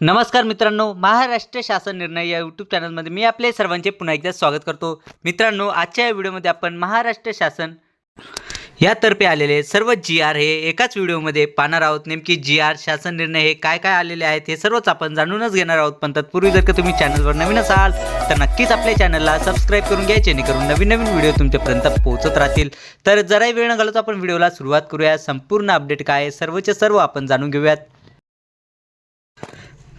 नमस्कार मित्रांनो महाराष्ट्र शासन निर्णय या यूट्यूब चॅनलमध्ये मी आपले सर्वांचे पुन्हा एकदा स्वागत करतो. मित्रांनो आजच्या या व्हिडिओमध्ये आपण महाराष्ट्र शासन यातर्फे आलेले सर्व जी आर हे एकाच व्हिडिओमध्ये पाहणार आहोत. नेमकी जी आर शासन निर्णय हे काय काय आलेले आहेत हे सर्वच आपण जाणूनच घेणार आहोत. पण तत्पूर्वी जर का तुम्ही चॅनलवर नवीन असाल तर नक्कीच आपल्या चॅनलला सबस्क्राईब करून घ्या जेणेकरून नवीन नवीन व्हिडिओ तुमच्यापर्यंत पोहोचत राहतील. तर जराही वेळ न घालवता आपण व्हिडिओला सुरुवात करूया. संपूर्ण अपडेट काय आहे सर्वचे सर्व आपण जाणून घेऊयात.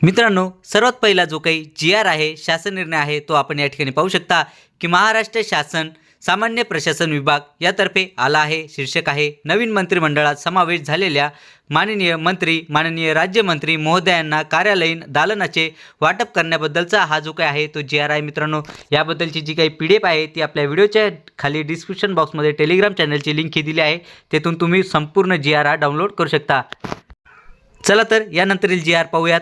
मित्रांनो सर्वात पहिला जो काही जी आर आहे शासन निर्णय आहे तो आपण या ठिकाणी पाहू शकता की महाराष्ट्र शासन सामान्य प्रशासन विभाग यातर्फे आला आहे शीर्षक आहे नवीन मंत्रिमंडळात समावेश झालेल्या माननीय मंत्री माननीय राज्यमंत्री महोदयांना कार्यालयीन दालनाचे वाटप करण्याबद्दलचा हा जो काही आहे तो जी आर आहे मित्रांनो. याबद्दलची जी काही पी डी एफ आहे ती आपल्या व्हिडिओच्या खाली डिस्क्रिप्शन बॉक्समध्ये टेलिग्राम चॅनलची लिंक ही दिली आहे तेथून तुम्ही संपूर्ण जी आर हा डाउनलोड करू शकता. चला तर यानंतरील जी आर पाहूयात.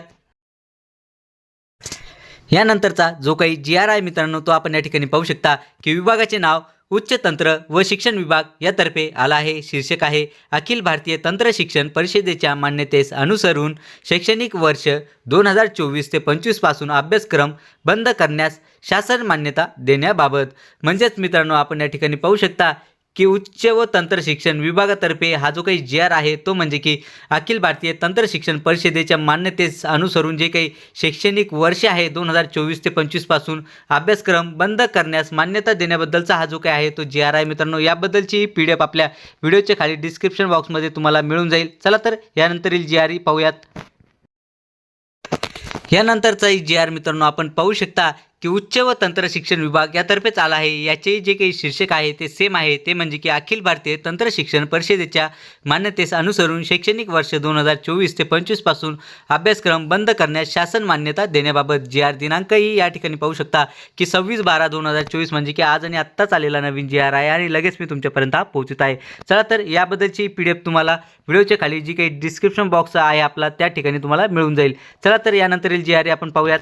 यानंतरचा जो काही जी आर आहे मित्रांनो तो आपण या ठिकाणी पाहू शकता की विभागाचे नाव उच्च तंत्र व शिक्षण विभाग यातर्फे आला आहे शीर्षक आहे अखिल भारतीय तंत्र शिक्षण परिषदेच्या मान्यतेस अनुसरून शैक्षणिक वर्ष दोन हजार चोवीस ते पंचवीसपासून अभ्यासक्रम बंद करण्यास शासन मान्यता देण्याबाबत. म्हणजेच मित्रांनो आपण या ठिकाणी पाहू शकता की उच्च व तंत्र शिक्षण विभागातर्फे हा जो काही जी आर आहे तो म्हणजे की अखिल भारतीय तंत्र शिक्षण परिषदेच्या मान्यतेस अनुसरून जे काही शैक्षणिक वर्ष आहे दोन हजार चोवीस ते पंचवीसपासून अभ्यासक्रम बंद करण्यास मान्यता देण्याबद्दलचा हा जो काही आहे तो जी आर आहे मित्रांनो याबद्दलची पी डी एफ आपल्या व्हिडिओच्या खाली डिस्क्रिप्शन बॉक्समध्ये तुम्हाला मिळून जाईल. चला तर यानंतरील जी आर पाहूयात. यानंतरचा जी आर मित्रांनो आपण पाहू शकता की उच्च व तंत्र शिक्षण विभाग यातर्फेच आला आहे. याचे जे काही शीर्षक आहे ते सेम आहे. ते म्हणजे की अखिल भारतीय तंत्र शिक्षण परिषदेच्या मान्यतेस अनुसरून शैक्षणिक वर्ष दोन हजार चोवीस ते पंचवीसपासून अभ्यासक्रम बंद करण्यास शासन मान्यता देण्याबाबत जी आर दिनांकही या ठिकाणी पाहू शकता की सव्वीस बारा दोन हजार चोवीस म्हणजे की आज आणि आत्ताच आलेला नवीन जी आर आहे आणि लगेच मी तुमच्यापर्यंत हा पोहोचत आहे. चला तर याबद्दलची पी डी एफ तुम्हाला व्हिडिओच्या खाली जी काही डिस्क्रिप्शन बॉक्स आहे आपला त्या ठिकाणी तुम्हाला मिळून जाईल. चला तर यानंतरील जी आर आपण पाहूयात.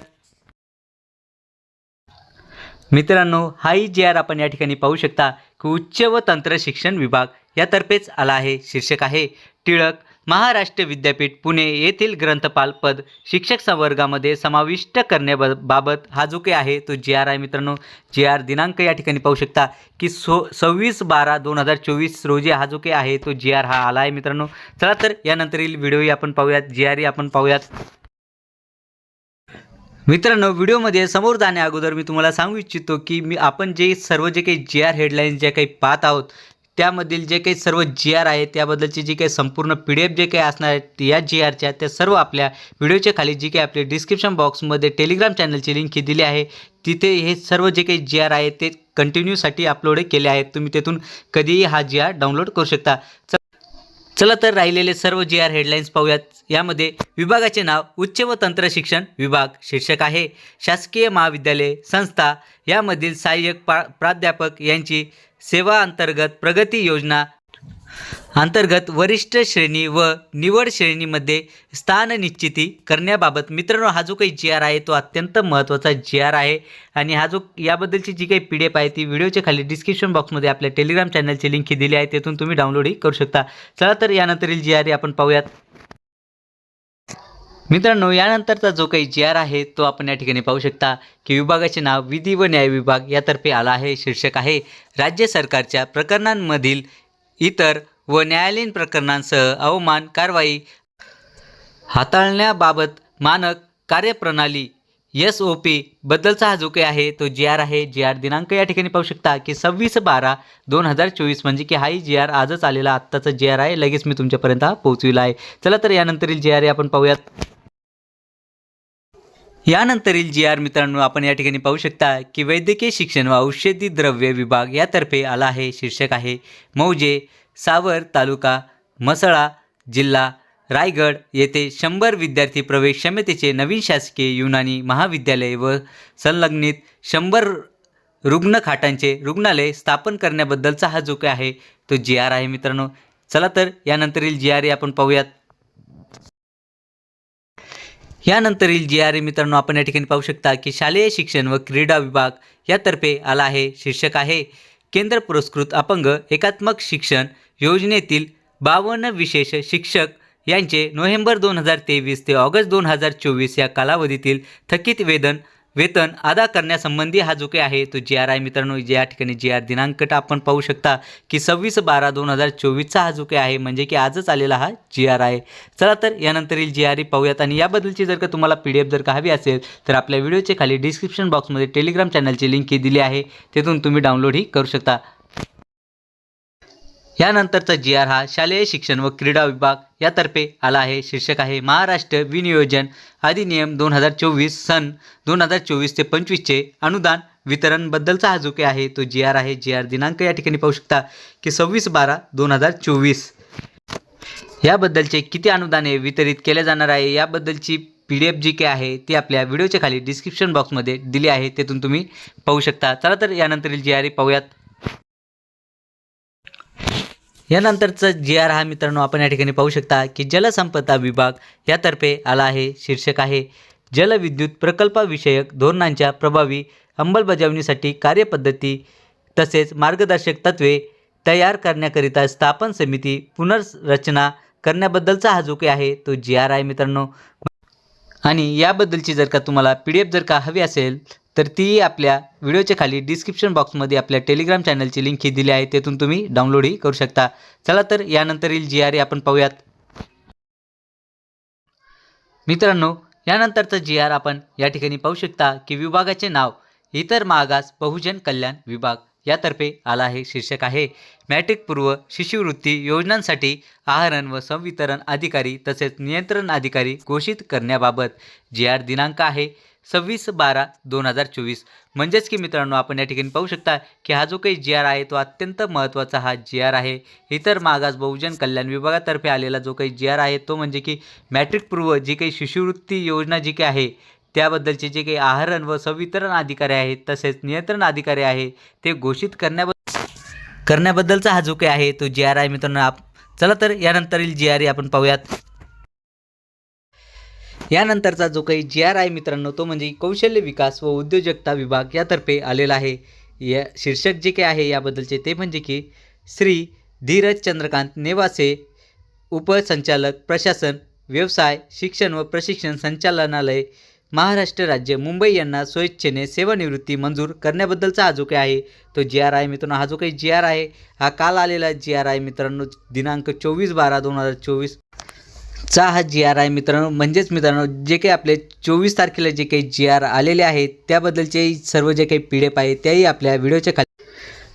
मित्रांनो हाही जी आर आपण या ठिकाणी पाहू शकता की उच्च व तंत्र शिक्षण विभाग यातर्फेच आला आहे. शीर्षक आहे टिळक महाराष्ट्र विद्यापीठ पुणे येथील ग्रंथपाल पद शिक्षक संवर्गामध्ये समाविष्ट करण्याबाबत हा जो काही आहे तो जी आर आहे मित्रांनो. जी आर दिनांक या ठिकाणी पाहू शकता की सो सव्वीस बारा दोन हजार चोवीस रोजी हा जो काही आहे तो जी आर हा आला आहे मित्रांनो. चला तर यानंतरील व्हिडिओही आपण पाहूयात जी आरही आपण पाहूयात. मित्रांनो व्हिडिओमध्ये समोर जाण्या अगोदर मी तुम्हाला सांगू इच्छितो की मी आपण जे सर्व जे काही जी आर हेडलाईन्स जे काही पाहत आहोत त्यामधील जे काही सर्व जी आर आहे त्याबद्दलची जी काही संपूर्ण पी डी एफ जे काही असणार आहेत या जी आरच्या त्या सर्व आपल्या व्हिडिओच्या खाली जी काही आपले डिस्क्रिप्शन बॉक्समध्ये टेलिग्राम चॅनलची लिंक ही दिली आहे. तिथे हे सर्व जे काही जी आर आहे ते कंटिन्यूसाठी अपलोड केले आहेत. तुम्ही तेथून कधीही हा जी आर डाउनलोड करू शकता. चला तर राहिलेले सर्व जी आर हेडलाईन्स पाहूयात. यामध्ये विभागाचे नाव उच्च व तंत्र शिक्षण विभाग शीर्षक आहे. शासकीय महाविद्यालय संस्था यामधील सहाय्यक पा प्राध्यापक यांची सेवा अंतर्गत प्रगती योजना अंतर्गत वरिष्ठ श्रेणी व निवड श्रेणीमध्ये स्थान निश्चिती करण्याबाबत मित्रांनो हा जो काही जी आर आहे तो अत्यंत महत्त्वाचा जी आर आहे. आणि हा जो याबद्दलची जी काही पी डी एफ आहे ती व्हिडिओच्या खाली डिस्क्रिप्शन बॉक्समध्ये आपल्या टेलिग्राम चॅनलची लिंक ही दिली आहे. तेथून तुम्ही डाउनलोडही करू शकता. चला तर यानंतरील जी आर आपण पाहूयात. मित्रांनो यानंतरचा जो काही जी आर आहे तो आपण या ठिकाणी पाहू शकता की विभागाचे नाव विधी व न्याय विभाग यातर्फे आला आहे शीर्षक आहे. राज्य सरकारच्या प्रकरणांमधील इतर व न्यायालयीन प्रकरणांसह अवमान कारवाई. हाताळण्याबाबत मानक कार्यप्रणाली एस ओ पी बद्दलचा हा जो काही आहे. तो जी आर आहे. जी आर दिनांक या ठिकाणी पाहू शकता की सव्वीस बारा दोन हजार चोवीस म्हणजे की हाही जी आर आजच आलेला आत्ताचा जी आर आहे. लगेच मी तुमच्यापर्यंत पोहोचविला आहे. चला तर यानंतरील जी आर आपण पाहूयात. यानंतरील जी आर मित्रांनो आपण या ठिकाणी पाहू शकता की वैद्यकीय शिक्षण व औषधी द्रव्य विभाग यातर्फे आला आहे. शीर्षक आहे मौजे सावर तालुका मसळा जिल्हा रायगड येथे शंभर विद्यार्थी प्रवेश क्षमतेचे नवीन शासकीय युनानी महाविद्यालय व संलग्नित शंभर रुग्णखाटांचे रुग्णालय स्थापन करण्याबद्दलचा हा जो काय आहे तो जी आर आहे मित्रांनो. चला तर यानंतरील जी आर ए आपण पाहूयात. यानंतरील जी आर ए मित्रांनो आपण या ठिकाणी पाहू शकता की शालेय शिक्षण व क्रीडा विभाग यातर्फे आला आहे शीर्षक आहे केंद्र पुरस्कृत अपंग एकात्मक शिक्षण योजनेतील बावन्न विशेष शिक्षक यांचे नोव्हेंबर दोन हजार तेवीस ते ऑगस्ट दोन हजार चोवीस या कालावधीतील थकीत वेतन वेतन अदा करण्यासंबंधी हा जो काही आहे तो जी आर आहे मित्रांनो या ठिकाणी जी आर दिनांक आपण पाहू शकता की सव्वीस बारा दोन हजार चोवीसचा हा जो काही आहे म्हणजे की आजच आलेला हा जी आर आहे चला तर यानंतरील जी आर पाहूयात आणि याबद्दलची जर का तुम्हाला पी डी एफ जर का हवी असेल तर आपल्या व्हिडिओच्या खाली डिस्क्रिप्शन बॉक्समध्ये टेलिग्राम चॅनलची लिंक ही दिली आहे तिथून तुम्ही डाउनलोडही करू शकता. यानंतरचा जी आर हा शालेय शिक्षण व क्रीडा विभाग यातर्फे आला आहे. शीर्षक आहे महाराष्ट्र विनियोजन अधिनियम दोन हजार चोवीस सन दोन हजार चोवीस ते पंचवीसचे अनुदान वितरणबद्दलचा हा जो काही आहे तो जी आर आहे. जी आर दिनांक या ठिकाणी पाहू शकता की सव्वीस बारा दोन हजार चोवीस. याबद्दलचे किती अनुदाने वितरित केले जाणार आहे याबद्दलची P D F G K आहे ती आपल्या व्हिडिओच्या खाली डिस्क्रिप्शन बॉक्समध्ये दिली आहे तेथून तुम्ही पाहू शकता. चला तर यानंतरील जी आर पाहूयात. यानंतरचं जी आर हा मित्रांनो आपण या ठिकाणी पाहू शकता की जलसंपदा विभाग यातर्फे आला आहे शीर्षक आहे. जलविद्युत प्रकल्पाविषयक धोरणांच्या प्रभावी अंमलबजावणीसाठी कार्यपद्धती तसेच मार्गदर्शक तत्त्वे तयार करण्याकरिता स्थापन समिती पुनर्रचना करण्याबद्दलचा हा जो काही आहे तो जी आर आहे मित्रांनो. आणि याबद्दलची जर का तुम्हाला पी डी एफ जर का हवी असेल तर ती आपल्या व्हिडिओच्या खाली डिस्क्रिप्शन बॉक्समध्ये आपल्या टेलिग्राम चॅनलची लिंक ही दिली आहे. तेथून तुम्ही डाउनलोडही करू शकता. चला तर यानंतरील जी आर ए आपण पाहूयात. मित्रांनो यानंतरचं जी आर आपण या ठिकाणी पाहू शकता की विभागाचे नाव इतर मागास बहुजन कल्याण विभाग यातर्फे आला आहे शीर्षक आहे. मॅट्रिक पूर्व शिष्यवृत्ती योजनांसाठी आहरण व संवितरण अधिकारी तसेच नियंत्रण अधिकारी घोषित करण्याबाबत जी आर दिनांक आहे. सव्वीस बारा दोन हजार चोवीस. म्हणजेच की मित्रांनो आपण या ठिकाणी पाहू शकता की हा जो काही जी आर आहे तो अत्यंत महत्त्वाचा हा जी आर आहे. इतर मागास बहुजन कल्याण विभागातर्फे आलेला जो काही जी आर आहे तो म्हणजे की मॅट्रिक पूर्व जी काही शिष्यवृत्ती योजना जी काही आहे त्याबद्दलचे जे काही आहरण व संवितरण अधिकारी आहेत तसेच नियंत्रण अधिकारी आहे ते घोषित करण्याबद्दल करण्याबद्दलचा हा जो काही आहे तो जी आर आहे मित्रांनो. आप चला तर यानंतरील जी आर आपण पाहूयात. यानंतरचा जो काही जी आर आय मित्रांनो तो म्हणजे कौशल्य विकास व उद्योजकता विभाग यातर्फे आलेला आहे. या शीर्षक जे काही आहे याबद्दलचे ते म्हणजे की श्री धीरज चंद्रकांत नेवासे उपसंचालक प्रशासन व्यवसाय शिक्षण व प्रशिक्षण संचालनालय महाराष्ट्र राज्य मुंबई यांना स्वेच्छेने सेवानिवृत्ती मंजूर करण्याबद्दलचा हा जो काही आहे तो जी आर आय मित्रांनो हा जो काही जी आर आहे हा काल आलेला जी आर आय मित्रांनो दिनांक चोवीस बारा दोन हजार चोवीस. चा हा जी आर आहे मित्रांनो. म्हणजेच मित्रांनो जे काही आपले चोवीस तारखेला जे काही जी आर आलेले आहेत त्याबद्दलचे सर्व जे काही पी डी एफ आहे त्याही आपल्या व्हिडिओच्या खाली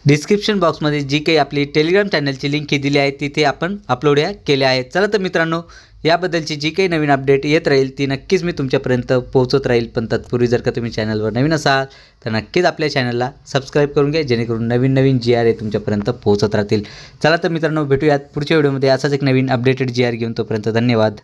डिस्क्रिप्शन बॉक्समध्ये जी काही आपली टेलिग्राम चॅनलची लिंक ही दिली आहे तिथे आपण अपलोड या केल्या आहेत. चला तर मित्रांनो याबद्दलची जी काही नवीन अपडेट येत राहील ती नक्कीच मी तुमच्यापर्यंत पोहोचत राहील. पण तत्पूर्वी जर का तुम्ही चॅनलवर नवीन असाल तर नक्कीच आपल्या चॅनलला सबस्क्राईब करून घ्या जेणेकरून नवीन नवीन जी आर हे तुमच्यापर्यंत पोहोचत राहतील. चला तर मित्रांनो भेटूयात पुढच्या व्हिडिओमध्ये असाच एक नवीन अपडेटेड जी आर घेऊन तोपर्यंत धन्यवाद.